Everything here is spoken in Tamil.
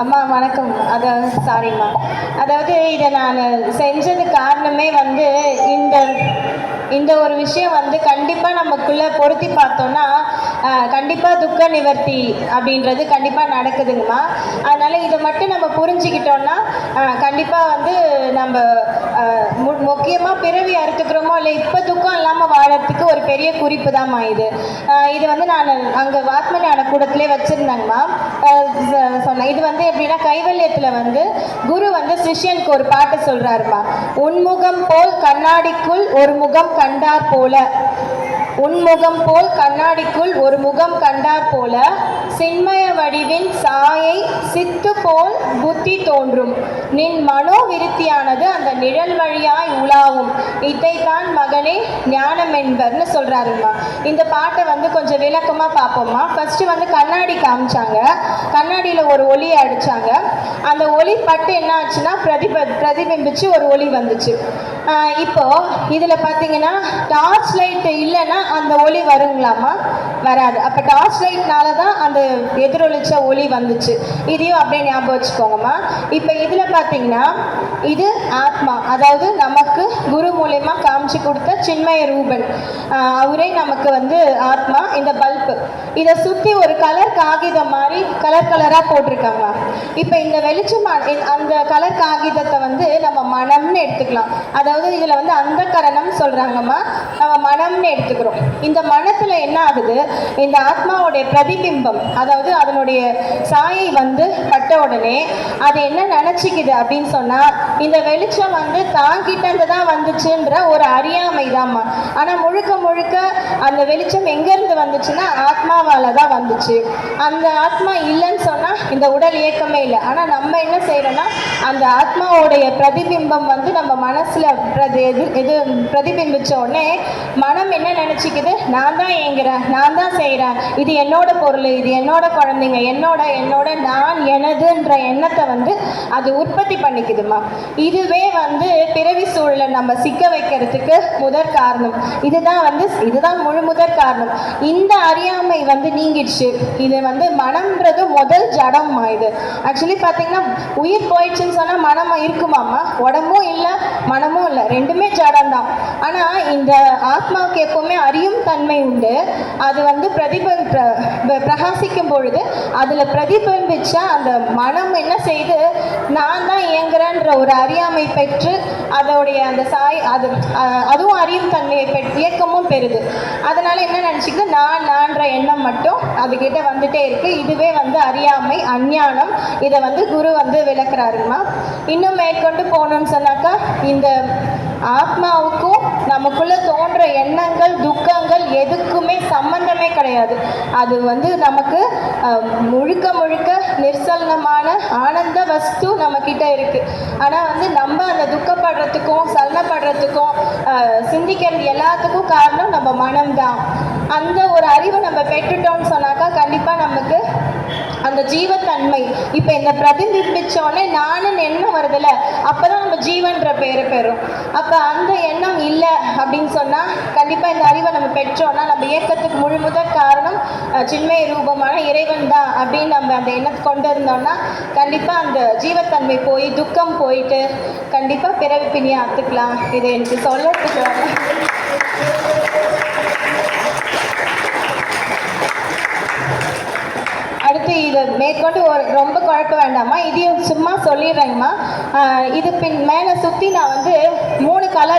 அம்மா வணக்கம். அதான் சாரிம்மா அதாவது இதை நான் செஞ்சது காரணமே வந்து இந்த இந்த ஒரு விஷயம் வந்து கண்டிப்பாக நமக்குள்ளே பொருத்தி பார்த்தோன்னா கண்டிப்பாக துக்க நிவர்த்தி அப்படின்றது கண்டிப்பாக நடக்குதுங்கம்மா. அதனால் இதை மட்டும் நம்ம புரிஞ்சுக்கிட்டோன்னா கண்டிப்பாக வந்து நம்ம முக்கியமாக பிறவி அறுத்துக்கிறோமோ இல்லை இப்போ ஒரு பெரிய குறிப்பு தான்மா இது. இது வந்து நான் அங்கே வாத்மஞான கூடத்திலே வச்சுருந்தேங்கம்மா சொன்னேன். இது வந்து எப்படின்னா கைவல்யத்தில் வந்து குரு வந்து சிஷ்யனுக்கு ஒரு பாட்டு சொல்கிறாருமா உன்முகம் போல் கண்ணாடிக்குள் ஒரு முகம் கண்டார் போல. உன்முகம் போல் கண்ணாடிக்குள் ஒரு முகம் கண்டார் போல சின்மய வடிவின் சாயை சித்து போல் புத்தி தோன்றும். நின் மனோ விருத்தியானது அந்த நிழல் வழியாய் உலாவும். இதைத்தான் மகனே ஞானம் என்பர்னு சொல்றாருமா இந்த பாட்டை வந்து கொஞ்சம் விளக்கமாக பார்ப்போம்மா. ஃபர்ஸ்ட் வந்து கண்ணாடி காமிச்சாங்க. கண்ணாடியில் ஒரு ஒளியை அடிச்சாங்க. அந்த ஒளி பட்டு என்ன ஆச்சுன்னா பிரதிப பிரதிபிம்பிச்சு ஒரு ஒளி வந்துச்சு. இப்போ இதில் பார்த்தீங்கன்னா டார்ச் லைட் இல்லைன்னா அந்த ஒளி வருங்களாமா வராது. அப்போ டார்ச் லைட்னால தான் அந்த எதிரொலிச்ச ஒளி வந்துச்சு. இதையும் அப்படியே ஞாபகம் வச்சுக்கோங்கம்மா. இப்போ இதில் பார்த்தீங்கன்னா இது ஆத்மா. அதாவது நமக்கு குரு மூலயமா காமிச்சு கொடுத்த சின்மய ரூபன். அவரே நமக்கு வந்து ஆத்மா இந்த பல்பு. இதை சுற்றி ஒரு கலர் காகிதம் மாதிரி கலர் கலராக போட்டிருக்காங்க இப்போ இந்த வெளிச்சம் அந்த கலர் காகிதத்தை வந்து நம்ம மனம்னு எடுத்துக்கலாம். அதாவது இதில் வந்து அந்த கரணம் சொல்கிறாங்கம்மா நம்ம மனம்னு எடுத்துக்கிறோம். இந்த மன என்ன ஆகுது இந்த ஆத்மாவுடைய பிரதிபிம்பம் அதாவது அதனுடைய சாயை வந்து பட்ட உடனே அது என்ன நினச்சிக்குது அப்படின்னு சொன்னால் இந்த வெளிச்சம் வந்து தாங்கிட்டது தான் வந்துச்சுன்ற ஒரு அறியாமை தான்மா ஆனால் முழுக்க முழுக்க அந்த வெளிச்சம் எங்கேருந்து வந்துச்சுன்னா ஆத்மாவால் தான் வந்துச்சு. அந்த ஆத்மா இல்லைன்னு சொன்னால் இந்த உடல் இயக்கமே இல்லை. ஆனால் நம்ம என்ன செய்கிறோன்னா அந்த ஆத்மாவுடைய பிரதிபிம்பம் வந்து நம்ம மனசில் பிரதி எது இது பிரதிபிம்பிச்ச உடனே மனம் என்ன நினச்சிக்குது? நான் தான் செய்கிறேன் நான் தான் செய்கிறேன் இது என்னோட பொருள் இது என்னோட குழந்தைங்க என்னோட என்னோட நான் எனதுன்ற எண்ணத்தை வந்து அது உற்பத்தி பண்ணிக்குதுமா இதுவே வந்து பிறவி சூழலை நம்ம சிக்க வைக்கிறதுக்கு முதற் காரணம். இதுதான் வந்து இதுதான் முழு முதற் காரணம். இந்த அறியாமை வந்து நீங்கிடுச்சு. இது வந்து மனம்ன்றது முதல் ஜடம்மா இது. ஆக்சுவலி பார்த்தீங்கன்னா உயிர் போயிடுச்சுன்னு சொன்னால் மனம் இருக்குமாம்மா? உடம்பும் இல்லை மனமும் இல்லை. ரெண்டுமே ஜடம் தான் ஆனால் இந்த ஆத்மாவுக்கு எப்போவுமே அறியும் தன்மை உண்டு. அது வந்து பிரதிபல் பிரகாசிக்கும் பொழுது அதில் பிரதிபலிச்சா அந்த மனம் என்ன செய்து நான் தான் இயங்குறேன்ற ஒரு அறியாமை பெற்று அதோடைய அந்த சாய் அது அதுவும் அறியும் தன்மையை பெ இயக்கமும் பெறுது. அதனால என்ன நினச்சிக்குது நான் நான்ற எண்ணம் மட்டும் அதுகிட்ட வந்துட்டே இருக்கு. இதுவே வந்து அறியாமை அஞ்ஞானம். இதை வந்து குரு வந்து விளக்குறாருமா இன்னும் மேற்கொண்டு போகணும்னு சொன்னாக்கா இந்த ஆத்மாவுக்கும் நமக்குள்ள தோன்ற எண்ணங்கள் துக்கங்கள் எதுக்குமே சம்பந்தமே கிடையாது. அது வந்து நமக்கு முழுக்க முழுக்க நிர்சலனமான ஆனந்த வஸ்து நம்ம கிட்ட இருக்கு. ஆனா வந்து நம்ம அந்த துக்கப்படுறதுக்கும் சலனப்படுறதுக்கும் சிந்திக்கிறது எல்லாத்துக்கும் காரணம் நம்ம மனம்தான். அந்த ஒரு அறிவை நம்ம பெற்றுட்டோம்னு சொன்னாக்கா கண்டிப்பா அந்த ஜீவத்தன்மை. இப்போ இந்த பிரதிபிம்பிச்சோடனே நானும் எண்ணம் வருதுல்ல அப்பதான் நம்ம ஜீவன்ற பேரை பெறும். அப்போ அந்த எண்ணம் இல்லை அப்படின்னு சொன்னால் கண்டிப்பாக இந்த அறிவை நம்ம பெற்றோம்னா நம்ம இயக்கத்துக்கு முழு முதற் காரணம் அஹ், சின்மய ரூபமான இறைவன் தான் அப்படின்னு நம்ம அந்த எண்ணத்தை கொண்டு இருந்தோம்னா கண்டிப்பாக அந்த ஜீவத்தன்மை போய் துக்கம் போயிட்டு கண்டிப்பாக பிறவி பிணியை அத்துக்கலாம் இதை எனக்கு சொல்லறதுக்கு அடுத்து இதை மேற்கொண்டு ஒரு ரொம்ப குழப்ப வேண்டாமா இதையும் சும்மா சொல்லிடுறேங்கம்மா. இது பின் மேலே சுற்றி நான் வந்து மூணு கலர்